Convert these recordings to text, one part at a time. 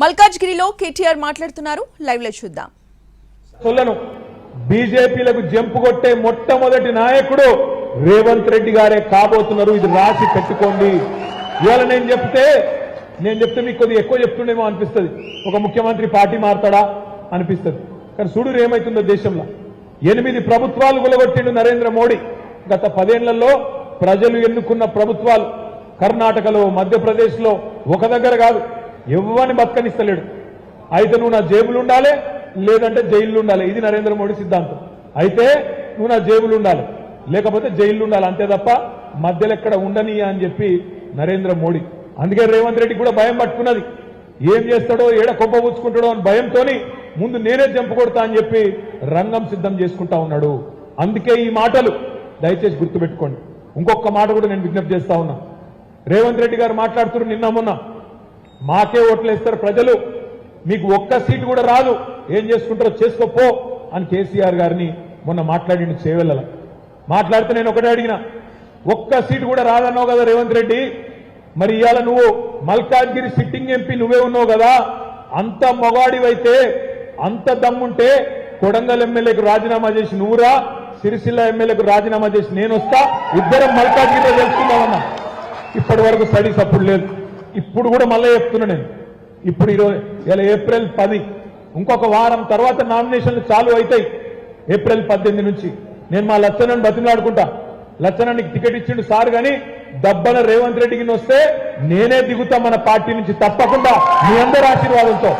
మల్కాజ్గిరిలో కేటీఆర్ మాట్లాడుతున్నారు. లైవ్లో చూద్దాం. సొల్లను బీజేపీలకు జంపు కొట్టే మొట్టమొదటి నాయకుడు రేవంత్ రెడ్డి గారే కాబోతున్నారు. ఇది రాసి పెట్టుకోండి. ఇవాళ నేను చెప్తే నేను చెప్తే మీకు కొద్దిగా ఎక్కువ చెప్తుండేమో అనిపిస్తుంది. ఒక ముఖ్యమంత్రి పార్టీ మారుతాడా అనిపిస్తుంది. కానీ చూడు ఏమైతుందో దేశంలో. ఎనిమిది ప్రభుత్వాలు గులగొట్టిండు నరేంద్ర మోడీ. గత పదేళ్ళలో ప్రజలు ఎన్నుకున్న ప్రభుత్వాలు కర్ణాటకలో మధ్యప్రదేశ్లో ఒక దగ్గర కాదు. ఎవ్వని బతకనిస్తలేడు. అయితే నువ్వు నా జేబులు ఉండాలి లేదంటే జైలు ఉండాలి. ఇది నరేంద్ర మోడీ సిద్ధాంతం. అయితే నువ్వు నా జేబులు ఉండాలి. లేకపోతే జైలు ఉండాలి అంతే తప్ప మధ్యలో ఎక్కడ ఉండని అని చెప్పి నరేంద్ర మోడీ. అందుకే రేవంత్ రెడ్డి కూడా భయం పట్టుకున్నది. ఏం చేస్తాడో ఏడ కొప్ప పుచ్చుకుంటాడో అని భయంతోని ముందు నేనే జంపు కొడతా అని చెప్పి రంగం సిద్ధం చేసుకుంటా ఉన్నాడు. అందుకే ఈ మాటలు. దయచేసి గుర్తుపెట్టుకోండి. ఇంకొక మాట కూడా నేను విజ్ఞప్తి చేస్తా ఉన్నా. రేవంత్ రెడ్డి గారు మాట్లాడుతున్నారు నిన్న మొన్న. మాకే ఓట్లేస్తారు ప్రజలు. మీకు ఒక్క సీటు కూడా రాదు. ఏం చేసుకుంటారో చేసుకోపో అని కేసీఆర్ గారిని మొన్న మాట్లాడి చేవెళ్ళ మాట్లాడితే నేను ఒకటే అడిగిన ఒక్క సీటు కూడా రాదన్నావు కదా రేవంత్ రెడ్డి. మరి ఇవాళ నువ్వు మల్కాజ్గిరి సిట్టింగ్ ఎంపీ నువ్వే ఉన్నావు కదా. అంత మొగాడివైతే అంత దమ్ముంటే కొడంగల్ ఎమ్మెల్యేకు రాజీనామా చేసి నువ్వురా సిరిసిల్ల ఎమ్మెల్యేకు రాజీనామా చేసి నేను వస్తా ఇద్దరం మల్కాజ్గిరిలో తెలుసుకుందామన్నా ఇప్పటి వరకు స్టడీస్ అప్పుడు లేదు. ఇప్పుడు కూడా మళ్ళీ చెప్తున్నా నేను. ఇప్పుడు ఈరోజు ఇలా ఏప్రిల్ పది. ఇంకొక వారం తర్వాత నామినేషన్లు చాలు అవుతాయి ఏప్రిల్ పద్దెనిమిది నుంచి. నేను మా లచ్చనని బతిమలాడుకుంటా. లచ్చనానికి టికెట్ ఇచ్చిండు సార్ గాని దబ్బన రేవంత్ రెడ్డికి వస్తే నేనే దిగుతా మన పార్టీ నుంచి తప్పకుండా. మీ అందరి ఆశీర్వాదంతో.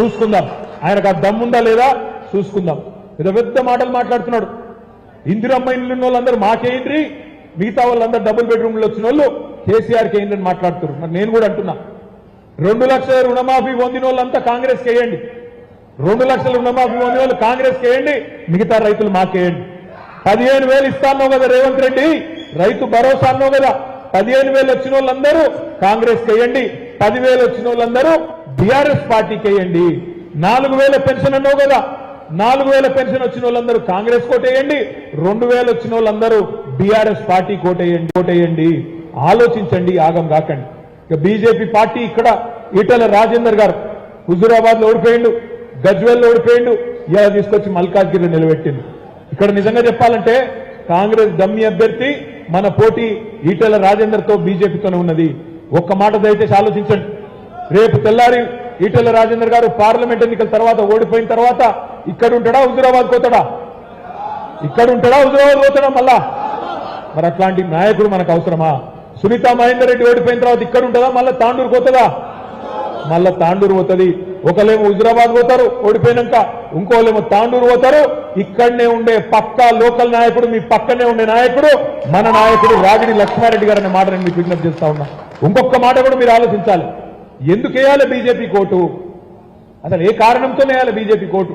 చూసుకుందాం. ఆయనకు ఆ దమ్ముందా లేదా? చూసుకుందాం. పెద్ద పెద్ద మాటలు మాట్లాడుతున్నాడు. ఇందిరమ్మ ఇల్లు వాళ్ళందరూ మాకేంటి మిగతా వాళ్ళందరూ డబుల్ బెడ్రూమ్లు వచ్చిన వాళ్ళు కేసీఆర్కి ఏంటని మాట్లాడుతున్నారు. మరి నేను కూడా అంటున్నా. రెండు లక్షల రుణమాఫీ పొందిన వాళ్ళంతా కాంగ్రెస్కి వేయండి. రెండు లక్షల రుణమాఫీ పొందిన వాళ్ళు కాంగ్రెస్కి వేయండి. మిగతా రైతులు మాకేయండి పదిహేను వేలు ఇస్తాను కదా రేవంత్ రెడ్డి. రైతు భరోసా అన్నావు కదా. పదిహేను వేలు వచ్చిన వాళ్ళందరూ కాంగ్రెస్ వేయండి. పదివేలు వచ్చిన వాళ్ళందరూ బీఆర్ఎస్ పార్టీకి వేయండి. నాలుగు వేల పెన్షన్ అన్నావు కదా. నాలుగు వేల పెన్షన్ వచ్చిన వాళ్ళందరూ కాంగ్రెస్ కోటేయండి. రెండు వేలు వచ్చిన వాళ్ళందరూ బీఆర్ఎస్ పార్టీ కోటేయండి. కోటేయండి. ఆలోచించండి ఆగం కాకండి ఇక బీజేపీ పార్టీ ఇక్కడ ఈటల రాజేందర్ గారు హుజూరాబాద్లో ఓడిపోయిండు గజ్వెల్లో ఓడిపోయిండు ఇలా తీసుకొచ్చి మల్కాజ్గిరి నిలబెట్టింది ఇక్కడ నిజంగా చెప్పాలంటే కాంగ్రెస్ దమ్మి అభ్యర్థి మన పోటీ ఈటల రాజేందర్తో బీజేపీతోనే ఉన్నది. ఒక్క మాట దయచేసి ఆలోచించండి. రేపు తెల్లారి ఈటల రాజేందర్ గారు పార్లమెంట్ ఎన్నికల తర్వాత ఓడిపోయిన తర్వాత ఇక్కడ ఉంటాడా హుజూరాబాద్ పోతాడా? ఇక్కడ ఉంటాడా హుజూరాబాద్ పోతాడా మళ్ళా? మరి అట్లాంటి నాయకుడు మనకు అవసరమా? సునీత మహేందర్ రెడ్డి ఓడిపోయిన తర్వాత ఇక్కడ ఉంటుందా? మళ్ళీ తాండూరు పోతుందా? మళ్ళా తాండూరు పోతుంది. ఒకలేమో హుజరాబాద్ పోతారు ఓడిపోయినాక ఇంకోలేమో తాండూరు పోతారు. ఇక్కడనే ఉండే పక్కా లోకల్ నాయకుడు మీ పక్కనే ఉండే నాయకుడు మన నాయకుడు రాగిడి లక్ష్మారెడ్డి గారు అనే మాట నేను మీకు విజ్ఞప్తి చేస్తా ఉన్నా. ఇంకొక మాట కూడా మీరు ఆలోచించాలి. ఎందుకు వేయాలి బీజేపీ కోటు? అసలు ఏ కారణంతో వేయాలి బీజేపీ కోటు?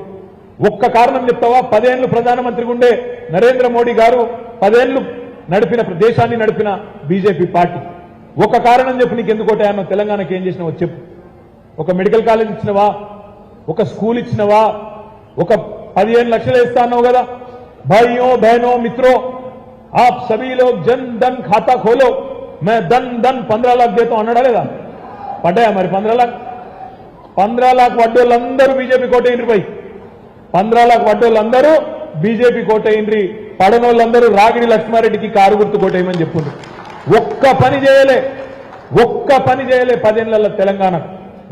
ఒక్క కారణం చెప్తావా? పదేళ్ళు ప్రధానమంత్రిగా ఉండే నరేంద్ర మోడీ గారు పదేళ్ళు నడిపిన దేశాన్ని నడిపిన బీజేపీ పార్టీ. ఒక కారణం చెప్పి నీకు ఎందుకు ఒకటాయన తెలంగాణకి ఏం చేసినావో చెప్పు. ఒక మెడికల్ కాలేజ్ ఇచ్చినవా? ఒక స్కూల్ ఇచ్చినవా? ఒక పదిహేను లక్షలు ఇస్తా అన్నావు కదా. భయో బహనో మిత్రో ఆప్ సభీలో జన్ ధన్ ఖాతా ఖోలో. మే ధన్ ధన్ పంద్రా లాక్ దేతం అన్నాడా లేదా? పడ్డాయా మరి పంద్రా లాక్? పంద్రా లాక్ వడ్డోళ్ళందరూ బీజేపీ కోట ఇండ్రి పంద్రా లాక్ వడ్డోళ్ళందరూ బీజేపీ కోట ఇంటి పడనోళ్ళందరూ రాగిడి లక్ష్మారెడ్డికి కారు గుర్తు కోటేయమని చెప్పుండ్రు. ఒక్క పని చేయలే. ఒక్క పని చేయలే పదేళ్ళ తెలంగాణ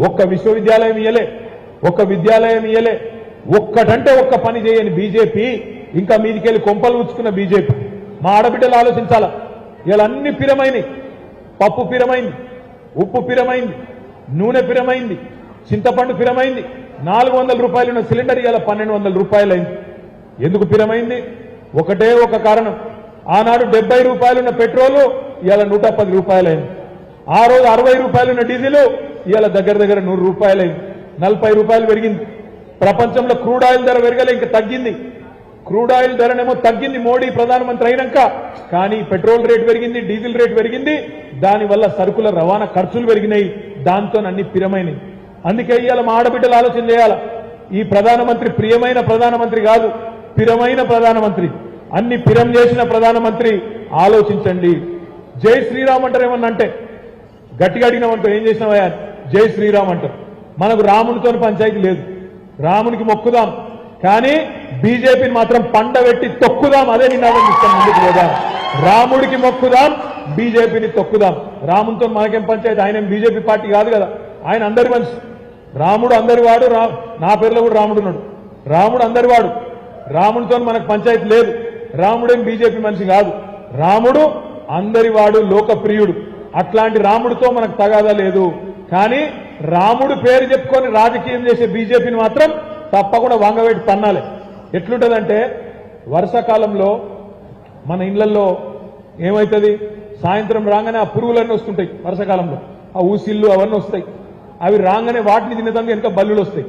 ఒక్క విశ్వవిద్యాలయం ఇయ్యలే. ఒక్క విద్యాలయం ఇయ్యలే. ఒక్కటంటే ఒక్క పని చేయని బీజేపీ ఇంకా మీదికెళ్ళి కొంపలు ఉంచుకున్న బీజేపీ. మా ఆడబిడ్డలు ఆలోచించాలా? ఇలా అన్ని పిరమైనవి పప్పు పిరమైంది. ఉప్పు పిరమైంది. నూనె పిరమైంది. చింతపండు పిరమైంది. నాలుగు వందల రూపాయలు ఉన్న సిలిండర్ ఇవాళ పన్నెండు వందల రూపాయలైంది. ఎందుకు పిరమైంది? ఒకటే ఒక కారణం. ఆనాడు డెబ్బై రూపాయలున్న పెట్రోలు ఇవాళ నూట పది రూపాయలైంది. ఆ రోజు అరవై రూపాయలున్న డీజిల్ ఇవాళ దగ్గర దగ్గర నూరు రూపాయలైంది. నలభై రూపాయలు పెరిగింది. ప్రపంచంలో క్రూడ్ ఆయిల్ ధర పెరగలే ఇంకా తగ్గింది. క్రూడ్ ఆయిల్ ధరనేమో తగ్గింది మోడీ ప్రధానమంత్రి అయినాక. కానీ పెట్రోల్ రేట్ పెరిగింది డీజిల్ రేట్ పెరిగింది. దానివల్ల సరుకుల రవాణా ఖర్చులు పెరిగినాయి. దాంతో అన్ని స్థిరమైనవి అందుకే ఇవాళ మా ఆడబిడ్డలు ఆలోచన చేయాల. ఈ ప్రధానమంత్రి ప్రియమైన ప్రధానమంత్రి కాదు. పిరమైన ప్రధానమంత్రి అన్ని పిరం చేసిన ప్రధానమంత్రి ఆలోచించండి. జై శ్రీరామ్ అంటారు ఏమన్నా అంటే గట్టిగా అడిగినామంటారు ఏం చేసినావయ్యా జై శ్రీరామ్ అంటారు. మనకు రామునితో పంచాయతీ లేదు. రామునికి మొక్కుదాం. కానీ బీజేపీని మాత్రం పండబెట్టి తొక్కుదాం. అదే నినాదం ఇస్తాం ముందుకు పోదాం రాముడికి మొక్కుదాం బీజేపీని తొక్కుదాం. రామునితో మనకేం పంచాయతీ? ఆయన బీజేపీ పార్టీ కాదు కదా. ఆయన అందరి మనిషి. రాముడు అందరి వాడు రా నా పేరులో కూడా రాముడు ఉన్నాడు. రాముడు అందరి వాడు. రాముడితో మనకు పంచాయతీ లేదు. రాముడేం బీజేపీ మనిషి కాదు. రాముడు అందరి వాడు లోకప్రియుడు. అట్లాంటి రాముడితో మనకు తగాదా లేదు. కానీ రాముడు పేరు చెప్పుకొని రాజకీయం చేసే బీజేపీని మాత్రం తప్పకుండా వంగవేటి తన్నాలి ఎట్లుంటదంటే వర్షాకాలంలో మన ఇళ్ళలో ఏమవుతుంది సాయంత్రం రాగానే ఆ పురుగులన్నీ వస్తుంటాయి వర్షాకాలంలో ఆ ఊసిళ్ళు అవన్నీ వస్తాయి. అవి రాగానే వాటిని తినేదానికి వెనక బల్లులు వస్తాయి